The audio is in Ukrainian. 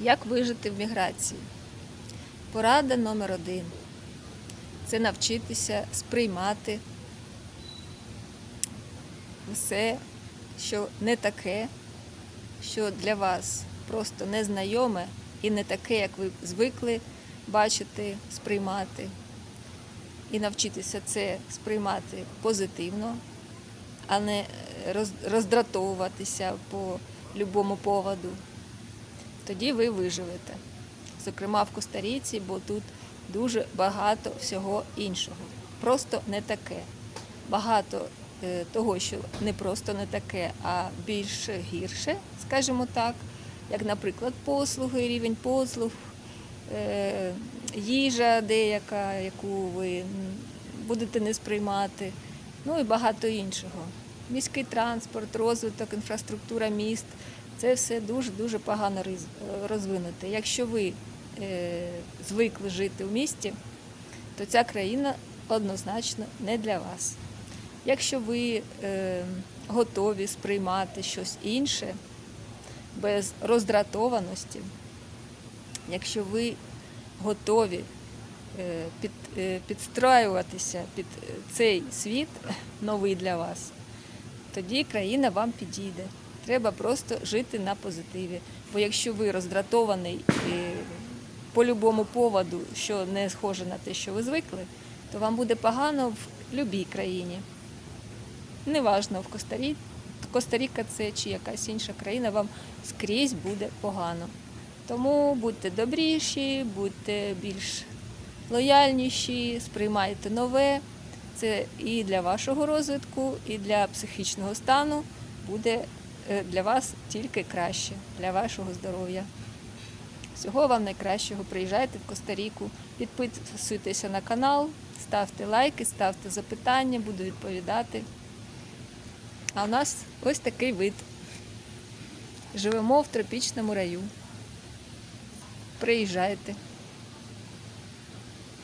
Як вижити в міграції? Порада номер один це навчитися сприймати все, що не таке, що для вас просто незнайоме і не таке, як ви звикли бачити, сприймати. І навчитися це сприймати позитивно, а не е, роздратовуватися по будь-якому поводу. Тоді ви виживете. Зокрема, в Костаріці, бо тут дуже багато всього іншого. Просто не таке. Багато е, того, що не просто не таке, а більш гірше, скажімо так, як, наприклад, послуги, рівень послуг, е, їжа деяка, яку ви будете не сприймати, ну і багато іншого. Міський транспорт, розвиток, інфраструктура міст це все дуже-дуже погано роз- розвинуте. Якщо ви е, звикли жити в місті, то ця країна однозначно не для вас. Якщо ви е, готові сприймати щось інше без роздратованості, якщо ви готові е, під, підстраюватися під цей світ новий для вас, тоді країна вам підійде. Треба просто жити на позитиві. Бо якщо ви роздратований по будь-якому поводу, що не схоже на те, що ви звикли, то вам буде погано в будь-якій країні. Неважно, в Костарі, Коста-Ріка це чи якась інша країна, вам скрізь буде погано. Тому будьте добріші, будьте більш лояльніші, сприймайте нове. Це і для вашого розвитку, і для психічного стану буде для вас тільки краще, для вашого здоров'я. Всього вам найкращого. Приїжджайте в Коста-Ріку, підписуйтеся на канал, ставте лайки, ставте запитання, буду відповідати. А у нас ось такий вид. Живемо в тропічному раю. Приїжджайте.